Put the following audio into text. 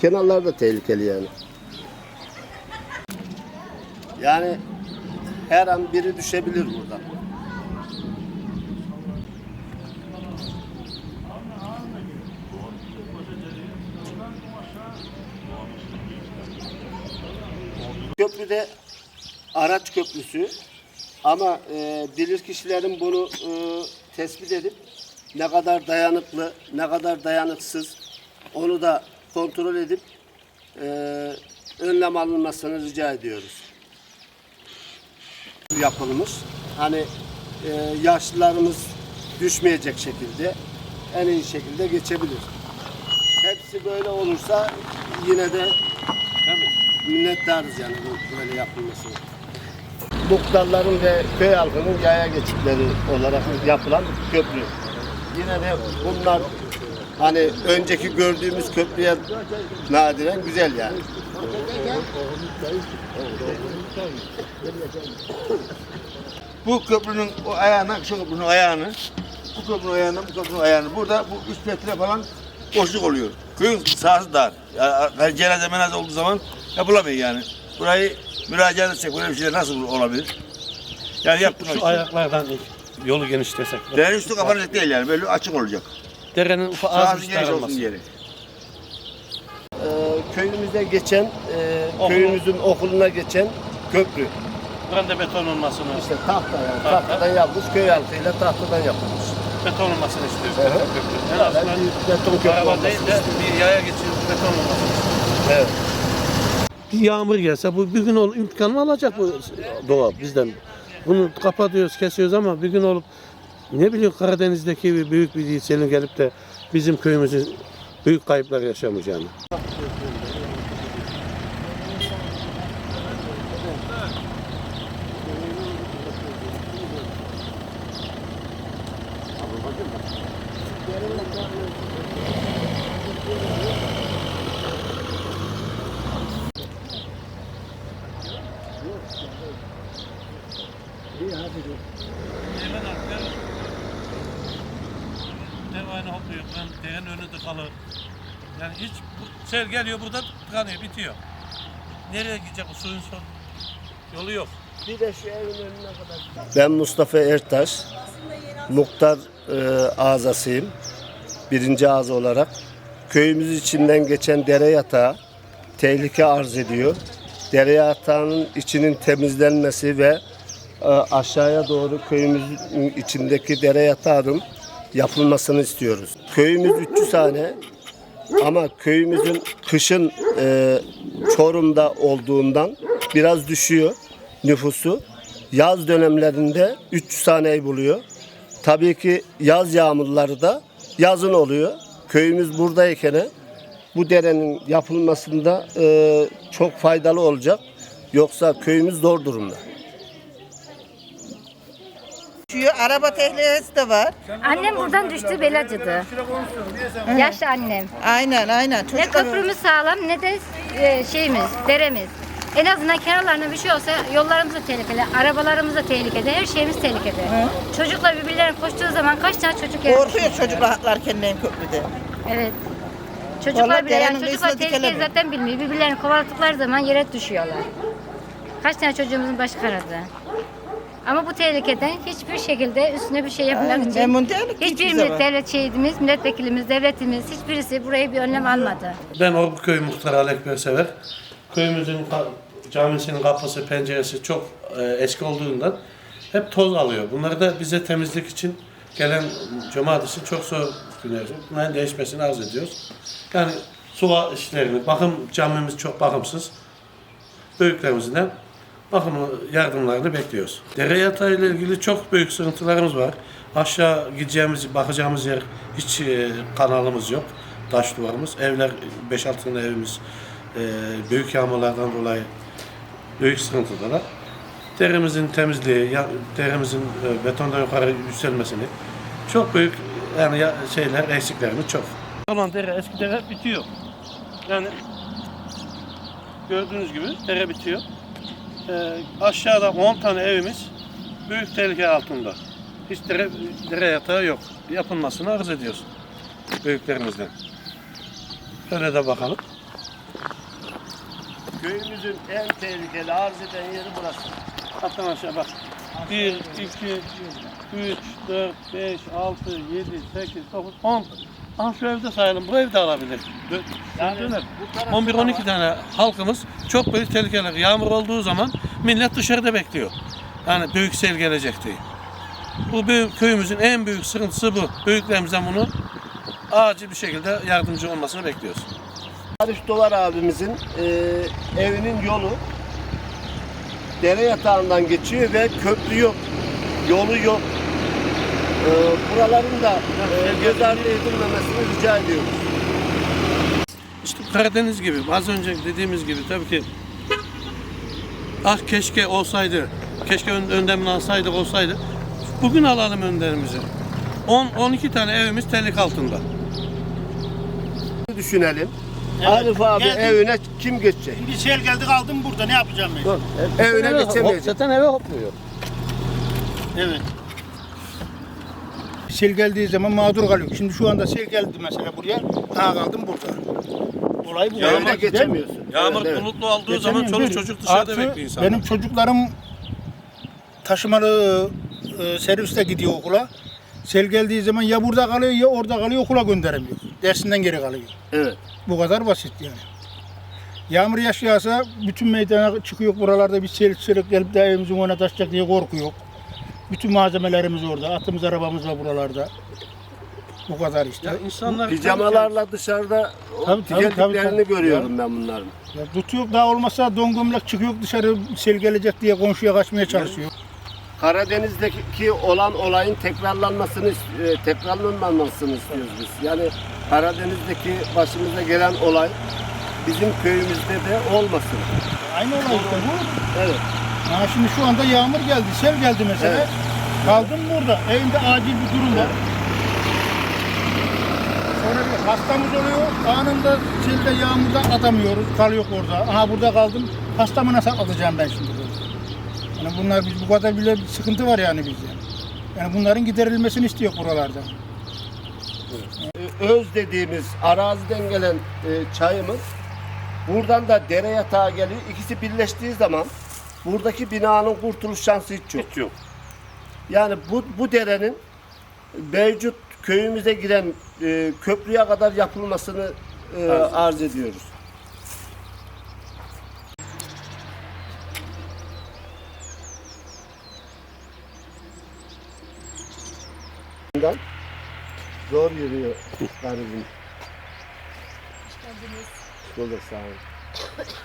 Kenarlar da tehlikeli yani. Yani her an biri düşebilir burada. Köprüde araç köprüsü ama e, bilir kişilerin bunu e, tespit edip ne kadar dayanıklı, ne kadar dayanıksız onu da kontrol edip e, önlem alınmasını rica ediyoruz. Yapılmış. Hani e, yaşlılarımız düşmeyecek şekilde en iyi şekilde geçebilir. Hepsi böyle olursa yine de minnettarız yani bu böyle yapılmasına. Muhtarların ve köy halkının yaya geçitleri olarak yapılan köprü. Yine de bunlar hani önceki gördüğümüz köprüye nadiren güzel yani. Bu köprünün o ayağına, şu köprünün ayağını, bu köprünün ayağına, bu köprünün ayağını. Burada bu 3 metre falan boşluk oluyor. Köyün sahası dar. Yani cenaze menaze olduğu zaman yapılamıyor yani. Burayı müracaat etsek böyle bir şey nasıl olabilir? Yani yaptım Şu işte. ayaklardan yolu genişlesek. Derenin üstü kapanacak değil yani. Böyle açık olacak. Derenin ufak az Sahası bir geniş olsun diye. Ee, köyümüze geçen, e, köyümüzün okuluna geçen köprü. Buranın da beton olmasını, İşte tahta yani. Tahtadan yapılmış, köy halkıyla tahtadan yapılmış. Beton olmasını istiyoruz. Evet. beton köprü. En azından beton köprü araba değil de bir yaya geçiyoruz beton olmasını istiyoruz. Evet. Yağmur gelse bu bir gün ol imkanı alacak bu doğa bizden. Bunu kapatıyoruz, kesiyoruz ama bir gün olup ne bileyim Karadeniz'deki bir büyük bir selin gelip de bizim köyümüzün büyük kayıplar yaşamış yani. Devane hopluyor. Ben derenin önü tıkalı. Yani hiç bu- sel geliyor burada tıkanıyor, bitiyor. Nereye gidecek bu suyun son? Yolu yok. Bir de şu evin önüne kadar. Ben Mustafa Ertaş. Muhtar e, azasıyım. Birinci ağza olarak. Köyümüz içinden geçen dere yatağı tehlike arz ediyor. Dere yatağının içinin temizlenmesi ve aşağıya doğru köyümüzün içindeki dere yatağının yapılmasını istiyoruz. Köyümüz 300 hane ama köyümüzün kışın e, Çorum'da olduğundan biraz düşüyor nüfusu. Yaz dönemlerinde 300 haneyi buluyor. Tabii ki yaz yağmurları da yazın oluyor. Köyümüz buradayken bu derenin yapılmasında e, çok faydalı olacak. Yoksa köyümüz zor durumda. Şu araba tehlikesi de var. Annem buradan düştü bel acıdı. Yaşlı annem. Aynen aynen. Ne Çocuklar köprümüz sağlam ne de e, şeyimiz, deremiz. En azından kenarlarına bir şey olsa yollarımız da tehlikeli, arabalarımız da tehlikede, her şeyimiz tehlikede. Çocuklar birbirlerine koştuğu zaman kaç tane çocuk yer? korkuyor çocuklar atlarken köprüde. Evet. Çocuklar Vallahi bile yani çocuklar tehlikeyi dikelemiyor. zaten bilmiyor. Birbirlerini kovaladıkları zaman yere düşüyorlar. Kaç tane çocuğumuzun başı kanadı. Ama bu tehlikeden hiçbir şekilde üstüne bir şey yapmak Aynen, için memnun değilik hiçbir hiçbir zaman. devlet şehidimiz, milletvekilimiz, devletimiz hiçbirisi buraya bir önlem almadı. Ben Orbuköy Muhtarı Ali Ekber Sever. Köyümüzün ka- camisinin kapısı, penceresi çok e, eski olduğundan hep toz alıyor. Bunları da bize temizlik için gelen cemaat için çok zor günler. Bunların değişmesini arz ediyoruz. Yani su işlerini, bakım camimiz çok bakımsız. Büyüklerimizden bakımı yardımlarını bekliyoruz. Dere yatağı ile ilgili çok büyük sıkıntılarımız var. Aşağı gideceğimiz, bakacağımız yer hiç e, kanalımız yok. Taş duvarımız. Evler, 5-6 tane evimiz e, büyük yağmurlardan dolayı büyük sıkıntıdalar. Deremizin temizliği, deremizin e, betondan yukarı yükselmesini çok büyük yani ya, şeyler, eksiklerimiz çok. Olan dere, eski dere bitiyor. Yani gördüğünüz gibi dere bitiyor. Ee, aşağıda 10 tane evimiz büyük tehlike altında. Hiç dere, dere yatağı yok. Yapılmasını arz ediyoruz büyüklerimizden. Şöyle de bakalım. Köyümüzün en tehlikeli arz eden yeri burası. Alttan aşağı bak. 1, 2, 3, 4, 5, 6, 7, 8, 9, 10. Aha şu evde sayalım. Bu evde alabilir. Dö- Yani döner. bu tarafta 11-12 tane halkımız çok büyük tehlikeler. Yağmur olduğu zaman millet dışarıda bekliyor. Yani büyük sel gelecek diye. Bu büyük, köyümüzün en büyük sıkıntısı bu. Büyüklerimizden bunu acil bir şekilde yardımcı olmasını bekliyoruz. Arif Dolar abimizin e, evinin yolu dere yatağından geçiyor ve köprü yok, yolu yok. E, buraların da e, göz ardı edilmemesini rica ediyoruz. İşte Karadeniz gibi az önce dediğimiz gibi tabii ki ah keşke olsaydı, keşke ön, önlemini alsaydık olsaydı. Bugün alalım önderimizi. 10 12 tane evimiz tehlike altında. Düşünelim. Arif abi geldim. evine kim geçecek? Şimdi sel geldi kaldım burada ne yapacağım ben? Evine geçemeyecek. Zaten eve hopluyor. Evet. Sel geldiği zaman mağdur kalıyor. Şimdi şu anda sel geldi mesela buraya. Ha kaldım burada. Olay bu. Değil mi? geçemiyorsun. Yağmur Evet, evet. bulutlu olduğu zaman çoluk çocuk dışarıda artı bekliyor insanlar. Benim çocuklarım taşımalı e, serviste gidiyor okula. Sel geldiği zaman ya burada kalıyor ya orada kalıyor okula gönderemiyor. Dersinden geri kalıyor. Evet. Bu kadar basit yani. Yağmur yaş yağsa bütün meydana çıkıyor buralarda bir sel sürük gelip de evimizin önüne taşacak diye korkuyor. Bütün malzemelerimiz orada. Atımız arabamız var buralarda. Bu kadar işte. Ya insanlar Pijamalarla dışarıda Tabii, tabii, tabii, tabii. görüyorum ben bunların. Ya tutuyor daha olmasa don gömlek çıkıyor dışarı sel gelecek diye komşuya kaçmaya çalışıyor. Karadeniz'deki olan olayın tekrarlanmasını e, tekrarlanmamasını istiyoruz biz. Yani Karadeniz'deki başımıza gelen olay bizim köyümüzde de olmasın. Aynı olay işte bu. Evet. Ha şimdi şu anda yağmur geldi, sel geldi mesela. Evet. Kaldım burada. Evimde acil bir durum var. Sonra bir hastamız oluyor. Anında selde yağmurda atamıyoruz. Kalıyor orada. Aha burada kaldım. Hastamı nasıl atacağım ben şimdi burada? Yani bunlar biz bu kadar bile bir sıkıntı var yani bizde. Yani bunların giderilmesini istiyor buralarda. Öz dediğimiz araziden gelen e, çayımız buradan da dere yatağı geliyor. İkisi birleştiği zaman buradaki binanın kurtuluş şansı hiç yok. Hiç yok. Yani bu, bu derenin mevcut köyümüze giren e, köprüye kadar yapılmasını e, arz ediyoruz. Bundan Zor yürüyor garibim. Hoş geldiniz. Sağ olun.